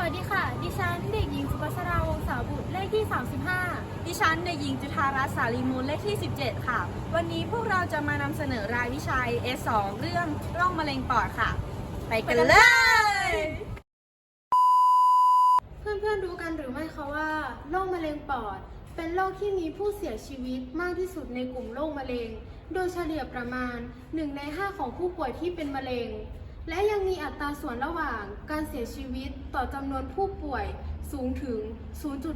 วัสดีค่ะ ดิฉันเด็กหญิงสุภัสราวงศาบุตรเลขที่ 35 ดิฉันเด็กหญิงจุธารัตน์สาลีมูลเลขที่ 17 ค่ะ วันนี้พวกเราจะมานำเสนอรายวิชา S2 เรื่องโรคมะเร็งปอดค่ะ ไปกันเลย เพื่อนๆรู้กันหรือไม่คะว่าโรคมะเร็งปอด เป็นโรคที่มีผู้เสียชีวิตมากที่สุดในกลุ่มโรคมะเร็ง โดยเฉลี่ยประมาณ 1 ใน 5 ของผู้ป่วยที่เป็นมะเร็ง และยังมีอัตราส่วนระหว่างการเสียชีวิตต่อจำนวนผู้ป่วยสูงถึง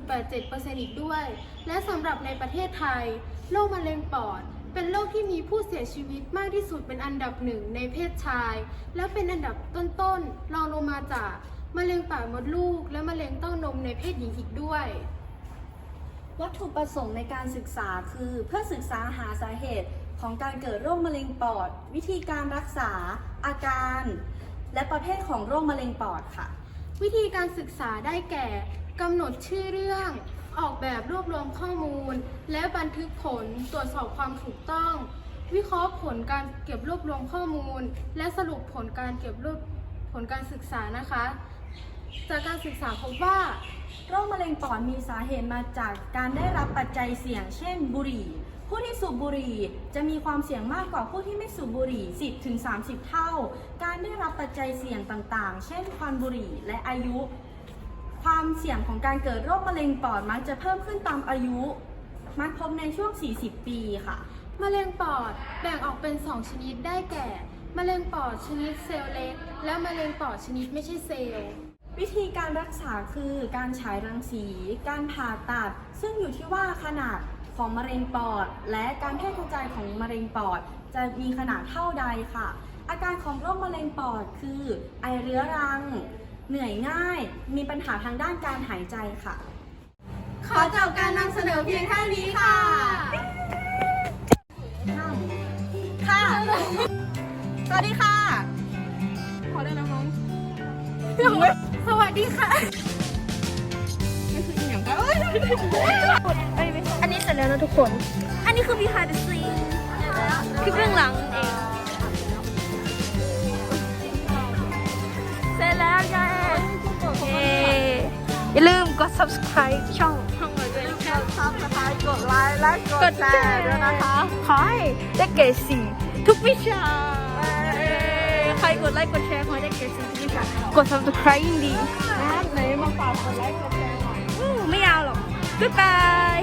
0.87%อีกด้วย และสำหรับในประเทศไทย โรคมะเร็งปอด เป็นโรคที่มีผู้เสียชีวิตมากที่สุดเป็นอันดับหนึ่งในเพศชาย และเป็นอันดับต้นๆรองลงมาจากมะเร็งปากมดลูก และมะเร็งเต้านมในเพศหญิงอีกด้วยวัตถุประสงค์ในการศึกษาคือเพื่อศึกษาหาสาเหตุ ของการเกิดโรคมะเร็งปอด วิธีการรักษา อาการ และประเภทของโรคมะเร็งปอดค่ะ วิธีการศึกษาได้แก่กำหนดชื่อเรื่อง ออกแบบรวบรวมข้อมูล และบันทึกผลตรวจสอบความถูกต้อง วิเคราะห์ผลการเก็บรวบรวมข้อมูล และสรุปผลการเก็บรวบผลการศึกษานะคะ จากการศึกษาพบว่า โรคมะเร็งปอดมีสาเหตุมาจากการได้รับปัจจัยเสี่ยง เช่น บุหรี่ ผู้ที่สูบบุหรี่จะมีความเสี่ยงมากกว่าผู้ที่ไม่สูบบุหรี่ 10-30 เท่า การได้รับปัจจัยเสี่ยงต่างๆ เช่นควันบุหรี่และอายุ ความเสี่ยงของการเกิดโรคมะเร็งปอดมักจะเพิ่มขึ้นตามอายุ มักพบในช่วง 40 ปีค่ะมะเร็งปอดแบ่งออกเป็น 2 ชนิดได้แก่ มะเร็งปอดชนิดเซลล์เล็ก และมะเร็งปอดชนิดไม่ใช่เซลล์ วิธีการรักษาคือการฉายรังสี การผ่าตัด ซึ่งอยู่ที่ว่าขนาดของมะเร็งปอด และการแพร่กระจายของมะเร็งปอด จะมีขนาดเท่าใดค่ะ อาการของโรคมะเร็งปอดคือ ไอเรื้อรัง เหนื่อยง่าย มีปัญหาทางด้านการหายใจค่ะ ขอจบการนำเสนอเพียงเท่านี้ค่ะ ค่ะ สวัสดีค่ะ ขอได้น้อง สวัสดีค่ะอันนี้เสร็จแล้วนะทุกคน อันนี้คือ behind the scene คือเบื้องหลังเองเสร็จแล้วยายเย้อย่าลืมกด subscribe ช่ององเราด้วยนะคะซับสไครต์กดไลค์และกดแชร์ด้วยนะคะ ขอให้ได้เกรดสี่ทุกวิชา ใครกดไลค์กดแชร์ขอให้ได้เกรดสี่ทุกวิชากด subscribe ยิ่งดีไหนมาฝากกดไลค์กดแชร์หน่อย อู้ไม่ยาวหรอกบ๊ายบาย